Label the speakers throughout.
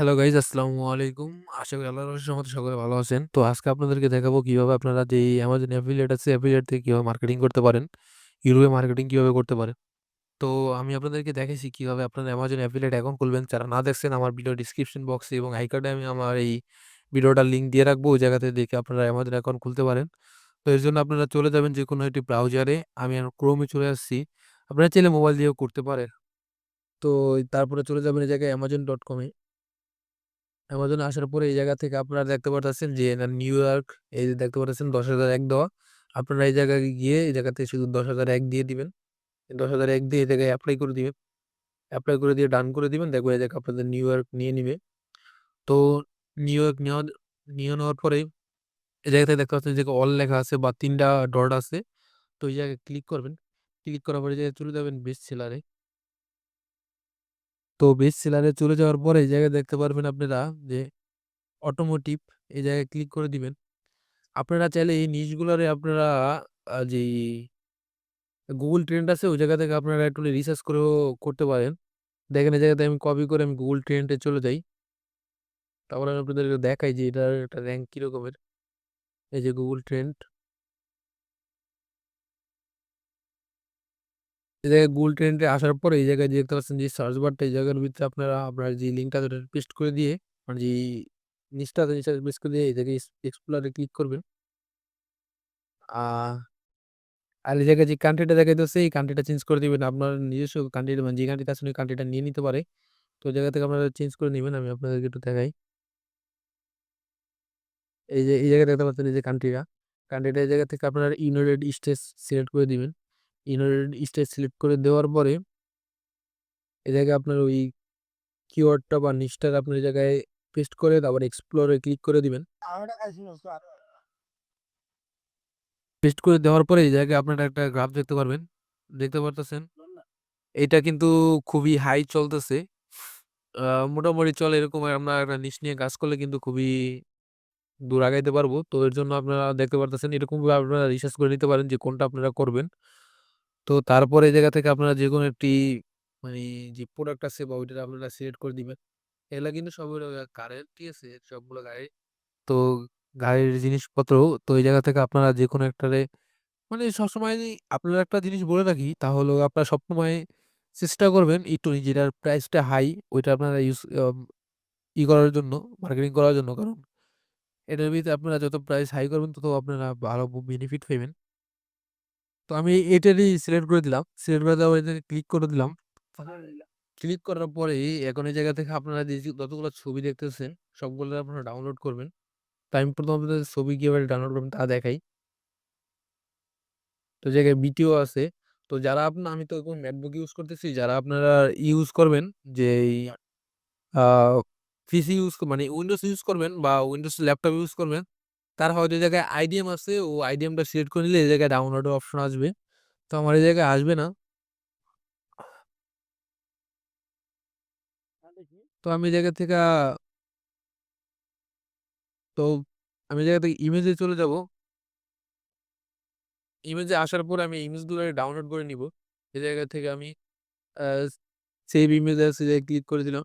Speaker 1: Hello guys আসসালামু আলাইকুম। আশা করি আল্লাহর রহমতে মতো সকলে ভালো আছেন। তো আজকে আপনাদেরকে দেখাবো কীভাবে আপনারা যে অ্যামাজন এফিলিয়েট আছে, এফিলিয়েট থেকে কীভাবে মার্কেটিং করতে পারেন। ইউরোপে মার্কেটিং কীভাবে করতে পারেন। তো আমি আপনাদেরকে দেখেছি কীভাবে আপনারা অ্যামাজন এফিলিয়েট অ্যাকাউন্ট খুলবেন। যারা না দেখছেন আমার ভিডিও ডিসক্রিপশন বক্সে এবং আই কার্ডে আমি আমার এই ভিডিওটার লিঙ্ক দিয়ে রাখব। ওই জায়গাতে দেখে আপনারা অ্যামাজন অ্যাকাউন্ট খুলতে পারেন। তো এর জন্য আপনারা চলে যাবেন যে কোনো একটি ব্রাউজারে। আমি ক্রোমে চলে আসছি। আপনারা চাইলে মোবাইল দিয়েও করতে পারেন। তো তারপরে চলে যাবেন এই জায়গায় amazon.com এ। অ্যামাজনে আসার পরে এই জায়গা থেকে আপনারা দেখতে পারতেছেন যে নিউ ইয়র্ক এই যে দেখতে পারতেছেন ১০,০০০ দেওয়া। আপনারা এই জায়গায় গিয়ে এই জায়গাতে শুধু দশ হাজার এক দিয়ে দিবেন। দশ হাজার এক দিয়ে এই জায়গায় অ্যাপ্লাই করে দিবেন। অ্যাপ্লাই করে দিয়ে ডান করে দিবেন। দেখবেন এই জায়গায় আপনাদের নিউ ইয়র্ক নিয়ে নিবে। তো নিউ ইয়র্ক নেওয়া নিয়ে নেওয়ার পরে এই জায়গাতে দেখতে পাচ্ছেন যে অল লেখা আছে বা ৩ টা ডট আছে। তো এই জায়গায় ক্লিক করবেন। ক্লিক করার পরে জায়গায় চলে যাবেন বেস্ট সেলারে। তো বেস্ট সেলারে চলে যাওয়ার পরে এই জায়গায় দেখতে পারবেন আপনারা যে অটোমোটিভ এই জায়গায় ক্লিক করে দিবেন। আপনারা চাইলে এই নিশগুলারে আপনারা যেই গুগল ট্রেন্ড আছে ওই জায়গা থেকে আপনারা একটু রিসার্চ করেও করতে পারেন। দেখেন এই জায়গাতে আমি কপি করে আমি গুগল ট্রেন্ডে চলে যাই। তারপরে আমি আপনাদেরকে দেখাই যে এটার একটা র্যাঙ্ক কীরকমের এই যে গুগল ট্রেন্ড। এই জায়গায় গুগল ট্রেন্ডে আসার পরে এই জায়গায় দেখতে পাচ্ছেন যে সার্চ বারটা এই জায়গার ভিতরে আপনারা আপনার যে লিঙ্কটা ওটা পেস্ট করে দিয়ে মানে যে নিচটা আছে নিচটা পেস্ট করে দিয়ে এই জায়গায় এক্স এক্সপ্লোর ক্লিক করবেন। আর এই জায়গায় যে কান্ট্রিটা দেখাইতেছে এই কান্ট্রিটা চেঞ্জ করে দিবেন। আপনার নিজস্ব কান্ট্রি মানে যে কান্ট্রিতে আছেন ওই কান্ট্রিটা নিয়ে নিতে পারে। তো ওই জায়গা থেকে আপনারা চেঞ্জ করে নেবেন, আমি আপনাদেরকে একটু দেখাই। এই যে, এই জায়গায় দেখতে পাচ্ছেন এই যে কান্ট্রিটা। কান্ট্রিটা এই জায়গা থেকে আপনারা ইউনাইটেড স্টেটস সিলেক্ট করে দিবেন। ইউনাইটেড স্টেজ সিলেক্ট করে দেওয়ার পরে এ জায়গায় আপনার ওই কিওয়ার্ডটা বা নিচটা আপনি এই জায়গায় পেস্ট করে তারপর এক্সপ্লোরে ক্লিক করে দিবেন। পেস্ট করে দেওয়ার পরে এই জায়গায় আপনারা একটা গ্রাফ দেখতে পারবেন। দেখতে পারতেছেন? এটা কিন্তু খুবই হাই চলতেছে। মোটামুটি চলে এরকম আমরা একটা নিশ নিয়ে কাজ করলে কিন্তু খুবই দূর আগাইতে পারব। তো এর জন্য আপনারা দেখতে পারতেছেন এরকমভাবে আপনারা রিসার্চ করে নিতে পারেন যে কোনটা আপনারা করবেন। তো তারপরে এই জায়গা থেকে আপনারা যেকোনো একটি মানে যে প্রোডাক্ট আছে বা ওইটা আপনারা সিলেক্ট করে দিবেন। এগুলা কিন্তু সব গাড়ির ঠিক আছে? সবগুলো গাড়ি। তো গাড়ির জিনিসপত্র, তো এই জায়গা থেকে আপনারা যেকোনো একটারে মানে সবসময় আপনারা একটা জিনিস বলে রাখি তা হলো আপনারা সবসময় চেষ্টা করবেন একটু যেটার প্রাইসটা হাই ওইটা আপনারা ইউজ ই করার জন্য মার্কেটিং করার জন্য। কারণ এটার ভিতরে আপনারা যত প্রাইস হাই করবেন, তত আপনারা ভালো বেনিফিট পাইবেন। তো আমি এটারই সিলেক্ট করে দিলাম। সিলেক্ট করে দেওয়ার পরে ক্লিক করে দিলাম। ক্লিক করার পরেই এখন এই জায়গা থেকে আপনারা যে যতগুলো ছবি দেখতেছেন, সবগুলো আপনারা ডাউনলোড করবেন। তো আমি প্রথম ছবি কীভাবে ডাউনলোড করবেন তা দেখাই। তো জায়গায় বিটিও আছে। তো যারা আপনার আমি তো এখন ম্যাকবুক ইউজ করতেছি। যারা আপনারা ইউজ করবেন, যে পিসি ইউজ মানে উইন্ডোজ ইউজ করবেন বা উইন্ডোজ ল্যাপটপ ইউজ করবেন। তারা হয়তো এই জায়গায় আইডিএম আছে ও আইডিএমটা সিলেক্ট করে নিলে এই জায়গায় ডাউনলোডের অপশন আসবে। তো আমার এই জায়গায় আসবে না। তো আমি জায়গা থেকে তো আমি জায়গা থেকে ইমেজে চলে যাব। ইমেজে আসার পর আমি ইমেজগুলো ডাউনলোড করে নিবো। এই জায়গা থেকে আমি সেভ ইমেজ এ ক্লিক করে দিলাম।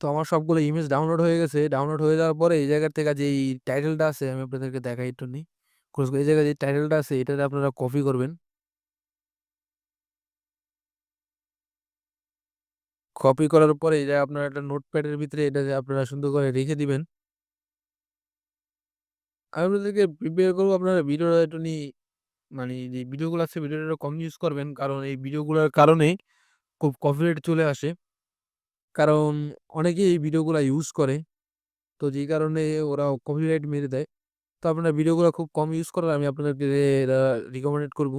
Speaker 1: তো আমার সবগুলো ইমেজ ডাউনলোড হয়ে গেছে। ডাউনলোড হয়ে যাওয়ার পরে এই জায়গার থেকে যেই টাইটেলটা আছে, আমি আপনাদেরকে দেখাই একটুখানি। খোঁজ এই জায়গায় যে টাইটেলটা আছে, এটাতে আপনারা কপি করবেন। কপি করার পরে এই জায়গায় আপনারা একটা নোটপ্যাডের ভিতরে এটা আপনারা সুন্দর করে রেখে দিবেন। আমি আপনাদেরকে প্রিপেয়ার করব আপনারা ভিডিওটা একটুখানি মানে যে ভিডিওগুলো আছে ভিডিওটা কম ইউজ করবেন। কারণ এই ভিডিওগুলোর কারণে খুব কপিরাইট চলে আসে। কারণ অনেকেই এই ভিডিওগুলো ইউজ করে। তো যেই কারণে ওরা কপিরাইট মেরে দেয়। তো আপনারা ভিডিওগুলো খুব কম ইউজ করার আমি আপনাদেরকে রিকমেন্ডেড করব।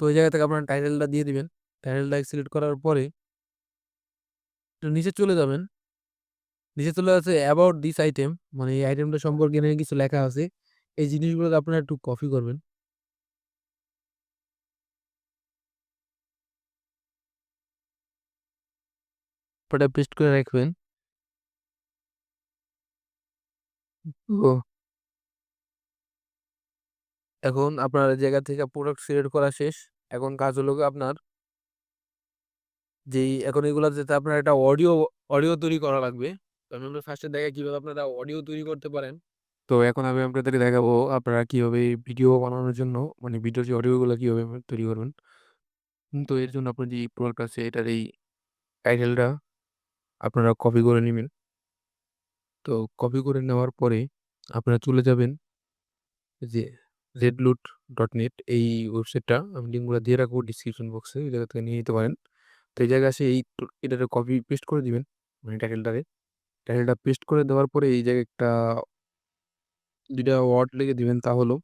Speaker 1: তো ওই জায়গা থেকে আপনারা টাইটেলটা দিয়ে দিবেন। টাইটেলটা সিলেক্ট করার পরে নিচে চলে যাবেন। নিচে চলে আসে অ্যাবাউট দিস আইটেম মানে এই আইটেমটা সম্পর্কে এখানে কিছু লেখা আছে। এই জিনিসগুলো আপনারা একটু কপি করবেন। ওটা পেস্ট করে রাখবেন। এখন আপনার জায়গা থেকে প্রোডাক্ট সিলেক্ট করা শেষ। এখন কাজ হলো আপনার যেই এখন এগুলা যাতে আপনার একটা অডিও অডিও তৈরি করা লাগবে। তো আমি আপনাদের ফার্স্টে দেখাই কীভাবে আপনারা অডিও তৈরি করতে পারেন। তো এখন আমি আপনাদেরকে দেখাবো আপনারা কীভাবে ভিডিও বানানোর জন্য মানে ভিডিওর যে অডিওগুলো কীভাবে তৈরি করবেন। তো এর জন্য আপনার যে প্রোডাক্ট আছে, এটার এই টাইটেলটা আপনারা কপি করে নেবেন তো কপি করে নেওয়ার পরে আপনারা চলে যাবেন যে জেডলুট ডট নেট এই ওয়েবসাইটটা আমি লিঙ্কগুলা দিয়ে রাখব ডেসক্রিপশন বক্সে। ওই জায়গা থেকে নিয়ে নিতে পারেন। তো এই জায়গায় এসে এই তো এটারে কপি পেস্ট করে দিবেন। মানে টাইটেলটারে। টাইটেলটা পেস্ট করে দেওয়ার পরে এই জায়গায় একটা ২ টা ওয়ার্ড লিখে দিবেন, তা হলো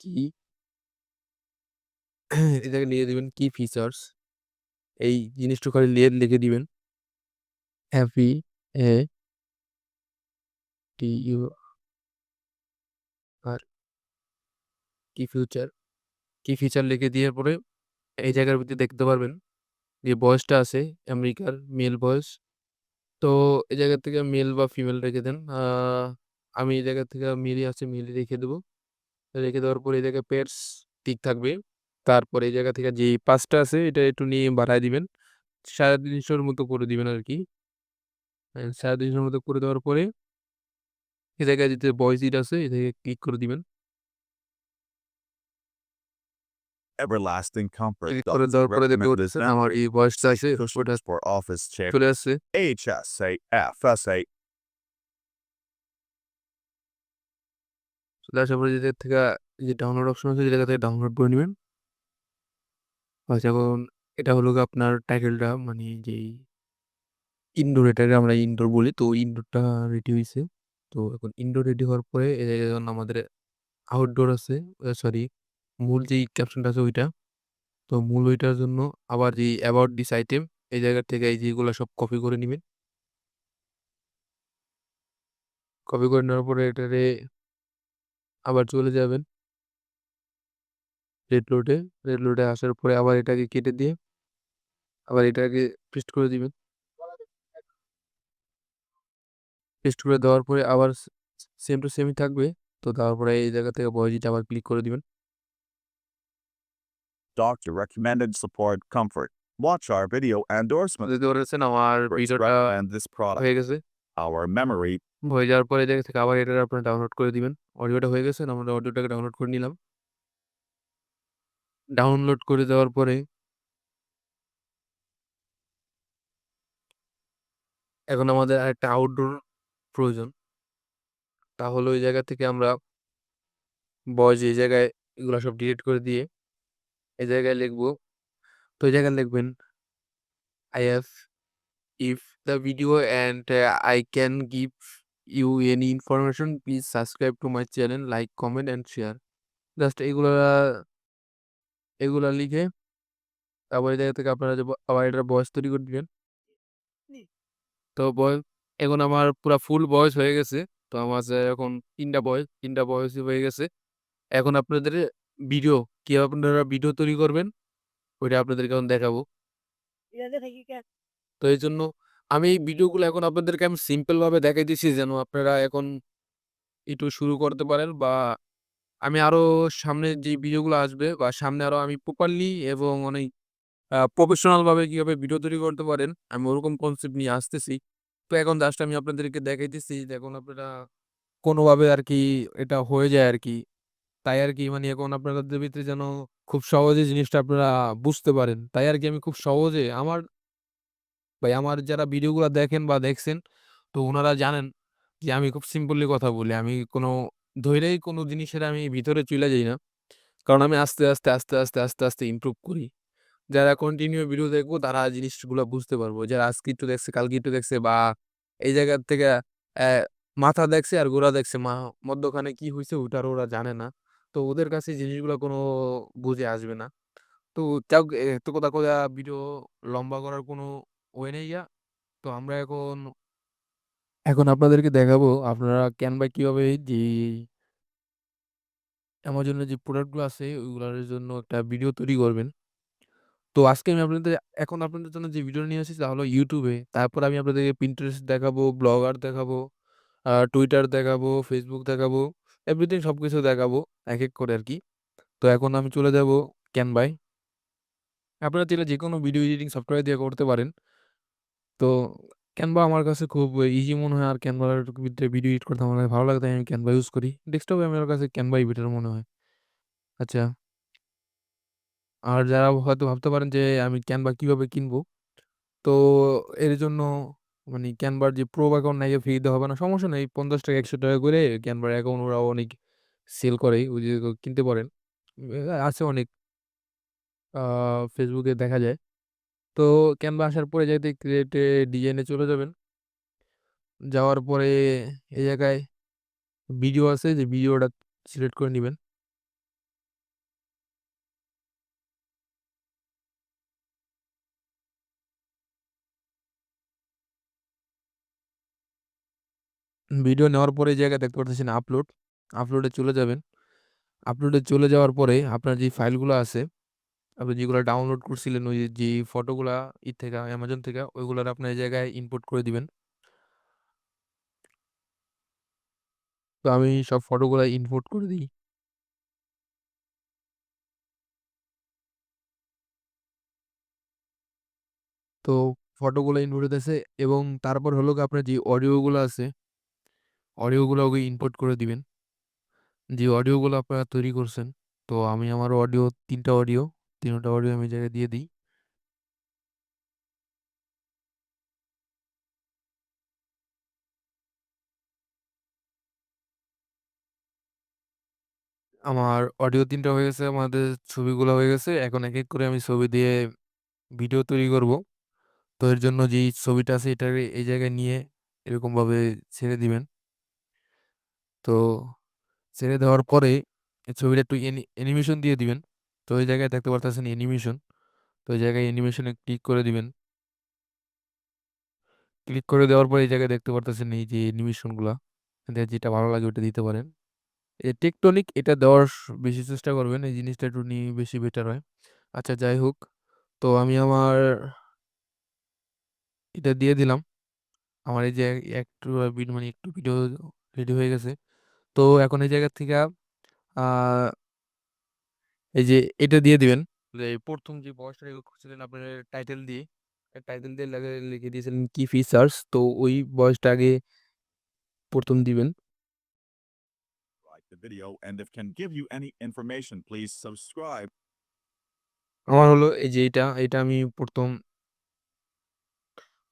Speaker 1: কি এই জায়গায় লিখে দিবেন, কি ফিচার্স। এই জিনিসটা খালি লিখে দিবেন। হ্যাপি এ টি ইউ আর কি ফিউচার কি ফিচার লিখে দেওয়ার পরে এই জায়গার ভিতরে দেখতে পারবেন যে ভয়েসটা আছে আমেরিকার মেল ভয়েস। তো এই জায়গা থেকে মেল বা ফিমেল রেখে দেন। আমি এই জায়গা থেকে মেলই আছে মেলই রেখে দেবো। রেখে দেওয়ার পরে এই জায়গায় পেটস টিক থাকবে। তারপরে এই জায়গা থেকে যেই পাঁচটা আছে এটা একটু নিয়ে বাড়ায় দিবেন। ৩৫০ র মতো করে দিবেন আরকি। অ্যা ৩৫০ র মতো করে দেওয়ার পরে এ জায়গায় যেতে ভয়েস ইট আছে এই জায়গায় ক্লিক করে দিবেন।
Speaker 2: Everlasting Comfort.
Speaker 1: আমার এই ভয়েসটা আছে ওটা
Speaker 2: for office chair.
Speaker 1: চলে আসছে।
Speaker 2: HSA FSA
Speaker 1: চলে আসার পরে যে জায়গা থেকে যে ডাউনলোড অপশন আছে জায়গা থেকে ডাউনলোড করে নিবেন। বাস এখন এটা হলো আপনার টাইটেলটা মানে যেই ইনডোর এটাকে আমরা ইনডোর বলি। তো ইনডোরটা রেডি হইছে। তো এখন ইনডোর রেডি হওয়ার পরে জায়গায় এখন আমাদের আউটডোর আছে সরি মূল যেই ক্যাপশনটা আছে ওইটা। তো মূল ওইটার জন্য আবার যেই অ্যাবাউট দিস আইটেম এই জায়গা থেকে এই যে এগুলা সব কপি করে নিবেন। কপি করে নেওয়ার পরে এটারে আবার চলে যাবেন। রেডলোডে, রেডলোডে আসার পরে আবার এটাকে কেটে দিয়ে আবার এটাকে পেস্ট করে দিবেন। পেস্ট করে দেওয়ার পরে আবার সেম টু সেমই থাকবে। তো দেওয়ার পরে এই জায়গা থেকে ইট আবার ক্লিক করে দিবেন।
Speaker 2: Doctor recommended support comfort. Watch our video endorsement.
Speaker 1: দেখতে পারতেছেন আমার ভিডিওটা
Speaker 2: product.
Speaker 1: হয়ে গেছে।
Speaker 2: Our memory
Speaker 1: হয়ে যাওয়ার পরে এই জায়গা থেকে আবার এটা আপনারা ডাউনলোড করে দিবেন। অডিওটা হয়ে গেছে আমরা অডিওটাকে ডাউনলোড করে নিলাম। ডাউনলোড করে দেওয়ার পরে এখন আমাদের আরেকটা আউটডোর প্রয়োজন। তাহলে ওই জায়গা থেকে আমরা বয়স এই জায়গায় এগুলো সব ডিলিট করে দিয়ে এই জায়গায় লিখব। তো এই জায়গায় লিখবেন I have if the video and I can can you any information information subscribe to my channel like comment and share just এগুলা এগুলা লিখে তারপর এই জায়গা থেকে আপনারা আবার এটা বয়স তৈরি করে দিবেন। তো ভয়েস এখন আমার পুরা ফুল বয়স হয়ে গেছে। তো আমার যে এখন ৩ টা ভয়েস ৩ টা ভয়েসই হয়ে গেছে। এখন আপনাদের ভিডিও কীভাবে আপনারা ভিডিও তৈরি করবেন ওইটা আপনাদেরকে এখন দেখাবো। তো এইজন্য আমি এই ভিডিওগুলো এখন আপনাদেরকে আমি সিম্পল ভাবে দেখাইতেছি যেন আপনারা এখন একটু শুরু করতে পারেন বা আমি আরও সামনে যে ভিডিওগুলো আসবে বা সামনে আরও আমি প্রপারলি এবং অনেক আ প্রফেশনাল ভাবে কীভাবে ভিডিও তৈরি করতে পারেন আমি ওরকম কনসেপ্ট নিয়ে আসতেছি। তো এখন জাস্ট আমি আপনাদেরকে দেখাইতেছি যে এখন আপনারা কোনোভাবে আরকি এটা হয়ে যায় আর কি তাই আর কি মানে এখন আপনাদের ভিতরে যেন খুব সহজে জিনিসটা আপনারা বুঝতে পারেন। তাই আর কি আমি খুব সহজে আমার ভাই আমার যারা ভিডিওগুলো দেখেন বা দেখছেন তো ওনারা জানেন যে আমি খুব সিম্পলি কথা বলি। আমি কোনো ধইরেই কোনো জিনিসের আমি ভিতরে চলে যাই না। কারণ আমি আস্তে, আস্তে, আস্তে, আস্তে, আস্তে, আস্তে ইমপ্রুভ করি। যারা কন্টিনিউ ভিডিও দেখব তারা জিনিসগুলা বুঝতে পারব। যারা আজকে একটু দেখছে, কালকে একটু দেখছে বা এই জায়গার থেকে মাথা দেখছে আর গোড়া দেখছে। মা মধ্যখানে কি হয়েছে ওটার ওরা জানে না। তো ওদের কাছে জিনিসগুলা কোনো বুঝে আসবে না। তো যাক এত কথা কইয়া ভিডিও লম্বা করার কোনো ওয়ে নেই গা তো আমরা এখন এখন আপনাদেরকে দেখাবো আপনারা ক্যানভায় কীভাবে যে অ্যামাজনের যে প্রোডাক্টগুলো আছে ওইগুলোর জন্য একটা ভিডিও তৈরি করবেন। তো আজকে আমি আপনাদের এখন আপনাদের জন্য যে ভিডিও নিয়ে এসেছি তা হলো ইউটিউবে তারপর আমি আপনাদেরকে Pinterest দেখাবো, ব্লগার দেখাবো, Twitter দেখাবো, Facebook দেখাবো। এভরিথিং সবকিছু দেখাবো এক এক করে আরকি। তো এখন আমি চলে যাব ক্যানভায়। আপনারা চাইলে যেকোনো ভিডিও এডিটিং সফটওয়্যার দিয়ে করতে পারেন। তো ক্যানভা আমার কাছে খুব ইজি মনে হয় আর ক্যানভার ভিতরে ভিডিও এডিট করতে আমার ভালো লাগে তাই আমি ক্যানভা ইউজ করি। ডেস্কটপে আমার কাছে ক্যানভাই বেটার মনে হয়। আচ্ছা। আর যারা হয়তো ভাবতে পারেন যে, আমি ক্যানভা কীভাবে কিনবো? তো এর জন্য মানে ক্যানভার যে প্রো অ্যাকাউন্ট নাই ফ্রি দিতে হবে না। সমস্যা নেই। ৳৫০ ৳১০০ করে ক্যানভার অ্যাকাউন্ট ওরা অনেক সেল করে। ওই যে কিনতে পারেন। আছে অনেক এ দেখা যায়। তো ক্যানভা আসার পরে যাইতে ক্রিয়েট ডিজাইন চলে যাবেন। যাওয়ার পরে এই জায়গায় ভিডিও আছে, যে ভিডিওটা সিলেক্ট করে নিবেন। ভিডিও নেওয়ার পরে এই জায়গায় দেখতে পারতেছেন আপলোড। আপলোডে চলে যাবেন। আপলোডে চলে যাওয়ার পরে আপনার যে ফাইলগুলো আছে, আপনি যেগুলা ডাউনলোড করছিলেন ওই যে ফটোগুলা ই থেকে অ্যামাজন থেকে ওইগুলার আপনার এই জায়গায় ইনপুট করে দিবেন। তো আমি সব ফটোগুলা ইনপুট করে দিই। তো ফটোগুলা ইনপুট হইতেছে এবং তারপর হলো আপনার যে অডিওগুলো আছে, অডিওগুলো ওকে ইনপুট করে দিবেন। যে অডিওগুলো আপনারা তৈরি করছেন। তো আমি আমার অডিও তিনটা অডিও, তিনটা অডিও আমি জায়গায় দিয়ে দিই। আমার অডিও তিনটা হয়ে গেছে, আমাদের ছবিগুলো হয়ে গেছে। এখন এক এক করে আমি ছবি দিয়ে ভিডিও তৈরি করব। তো এর জন্য যেই ছবিটা আছে এটাকে এই জায়গায় নিয়ে এরকমভাবে ছেড়ে দিবেন। তো ছেড়ে দেওয়ার পরে এই ছবিটা একটু অ্যানিমেশন দিয়ে দিবেন। তো ওই জায়গায় দেখতে পারতেছেন অ্যানিমেশন। তো ওই জায়গায় অ্যানিমেশনে ক্লিক করে দিবেন। ক্লিক করে দেওয়ার পরে এই জায়গায় দেখতে পারতেছেন এই যে অ্যানিমেশনগুলা। যেটা ভালো লাগে ওটা দিতে পারেন। এই টেকটনিক এটা দেওয়ার বেশি চেষ্টা করবেন। এই জিনিসটা একটু নিয়ে বেশি বেটার হয়। আচ্ছা যাই হোক। তো আমি আমার এটা দিয়ে দিলাম। আমার এই যে একটু বিড মানে একটু ভিডিও রেডি হয়ে গেছে। তো এখন এই জায়গা থেকে আ এই যে এটা দিয়ে দিবেন। যে ১ম যে বয়সটা রেকর্ড করছিলেন আপনার টাইটেল দিয়ে, টাইটেল দিয়ে লেগে লিখে দিয়েছিলেন কি ফিচার্স তো ওই ভয়েসটা আগে ১ম দিবেন।
Speaker 2: Like the video and if can give you any information, please subscribe.
Speaker 1: আমার হলো এই যে এটা, এটা আমি ১ম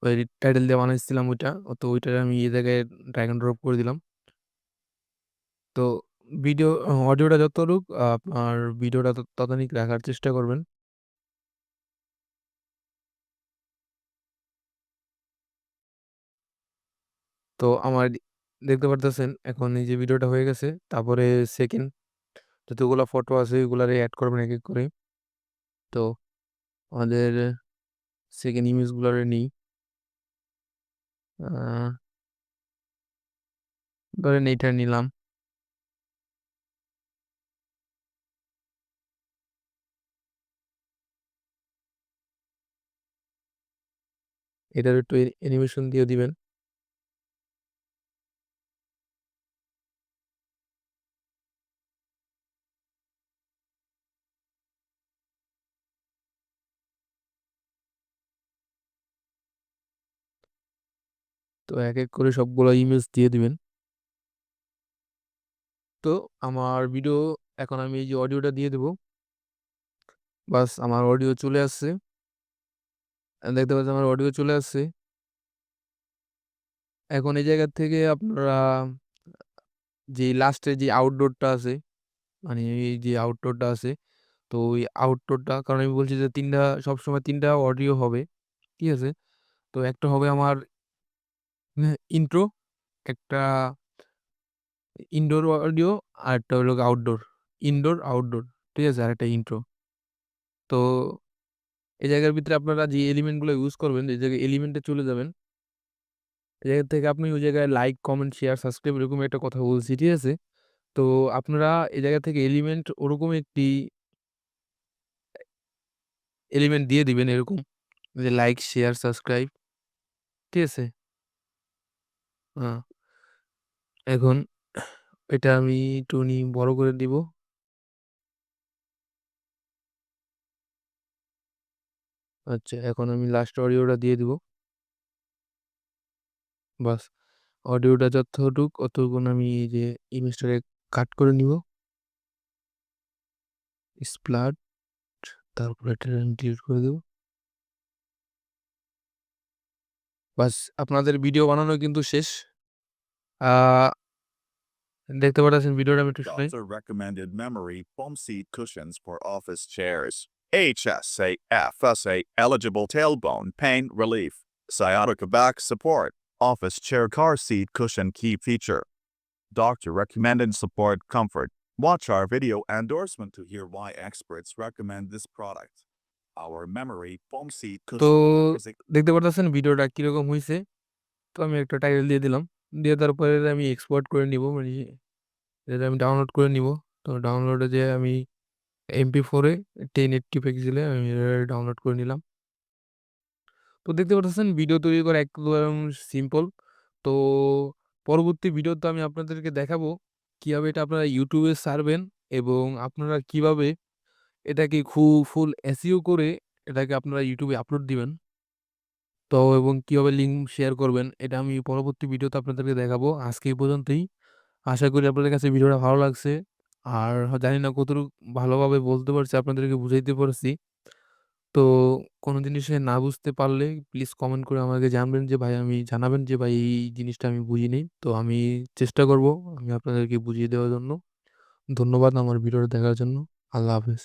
Speaker 1: ওই টাইটেল দিয়ে বানাইছিলাম ওইটা। তো ওইটা আমি এই জায়গায় ড্র্যাগ অ্যান্ড ড্রপ করে দিলাম। তো ভিডিও অ অডিওটা যতটুক আপনার ভিডিওটা তত ততোনিক রাখার চেষ্টা করবেন। তো আমার দেখতে পারতেছেন এখন এই যে ভিডিওটা হয়ে গেছে। তারপরে সেকেন্ড যতগুলা ফটো আছে ওগুলারে এড করবেন এক, এক করে। তো আমাদের সেকেন্ড ইমেজগুলারে নিই। আ ধরেন এইটা নিলাম। এটার একটু অ্যানিমেশন দিয়ে দিবেন। তো এক এক করে সবগুলো ইমেজ দিয়ে দিবেন। তো আমার ভিডিও এখন আমি এই যে অডিওটা দিয়ে দেব। বাস আমার অডিও চলে আসছে। দেখতে পাচ্ছেন আমার অডিও চলে আসছে। এখন এই জায়গা থেকে আপনারা যে লাস্টে যে আউটডোরটা আছে, মানে এই যে আউটডোরটা আছে তো ওই আউটডোরটা কারণ আমি বলছি যে ৩ টা সবসময় ৩ টা অডিও হবে। ঠিক আছে? তো একটা হবে আমার হ্যাঁ, ইন্ট্রো, একটা ইনডোর অডিও আর একটা হলো আউটডোর। Indoor, outdoor. ঠিক আছে? আর একটা ইন্ট্রো। তো এই জায়গার ভিতরে আপনারা যে এলিমেন্টগুলো ইউজ করবেন, এই জায়গায় এলিমেন্টে চলে যাবেন। এই জায়গা থেকে আপনি ওই জায়গায় লাইক, কমেন্ট, শেয়ার, সাবস্ক্রাইব এরকম একটা কথা বলছি। ঠিক আছে? তো আপনারা এই জায়গা থেকে এলিমেন্ট ওরকম একটি এলিমেন্ট দিয়ে দিবেন এরকম যে লাইক, শেয়ার, সাবস্ক্রাইব। ঠিক আছে? আ এখন এটা আমি টুনি বড় করে দিব। আচ্ছা, এখন আমি লাস্ট অডিওটা দিয়ে দিব। বাস। অডিওটা যতটুক অতটুকুন আমি এই যে ইমেজটাকে কাট করে নিব। স্প্লাট তারপরে এটা ডিলিট করে দেব। বাস আপনাদের ভিডিও বানানো কিন্তু শেষ। দেখতে পারতেছেন ভিডিওটা আমি একটু শোনাই।
Speaker 2: Recommended memory foam seat cushions for office chairs. HSA FSA eligible tailbone pain relief. Sciatica back support. Office chair car seat cushion key feature. Doctor recommended support comfort. Watch our video endorsement to hear why experts recommend this product. Our memory foam seat
Speaker 1: তো
Speaker 2: cushion is a
Speaker 1: দেখতে পারতেছেন ভিডিওটা কিরকম হইছে। তো আমি একটা title দিয়ে দিলাম। দিয়ে দেওয়ার পরে আমি এক্সপোর্ট করে নিব। মানে এটা আমি ডাউনলোড করে নিব। তো ডাউনলোডে যেয়ে আমি MP4 এ 1080 পিক্সেলে আমি ডাউনলোড করে নিলাম। তো দেখতে পারতেছেন ভিডিও তৈরি করা একদম সিম্পল। তো পরবর্তী ভিডিওতে আমি আপনাদেরকে দেখাবো কীভাবে এটা আপনারা ইউটিউবে সারবেন এবং আপনারা কীভাবে এটাকে খুব ফুল SEO করে এটাকে আপনারা ইউটিউবে আপলোড দিবেন। তো এবং কীভাবে লিঙ্ক শেয়ার করবেন এটা আমি পরবর্তী ভিডিওতে আপনাদেরকে দেখাবো। আজকে এই পর্যন্তই। আশা করি আপনাদের কাছে ভিডিওটা ভালো লাগছে। আর জানি না কতটুকু ভালোভাবে বলতে পারছি, আপনাদেরকে বুঝাইতে পারছি। তো কোনো জিনিসে না বুঝতে পারলে প্লিজ কমেন্ট করে আমাকে জানবেন যে, ভাই, আমি জানাবেন যে, ভাই, এই জিনিসটা আমি বুঝি নেই তো আমি চেষ্টা করব আমি আপনাদেরকে বুঝিয়ে দেওয়ার জন্য। ধন্যবাদ আমার ভিডিওটা দেখার জন্য। আল্লাহ হাফেজ।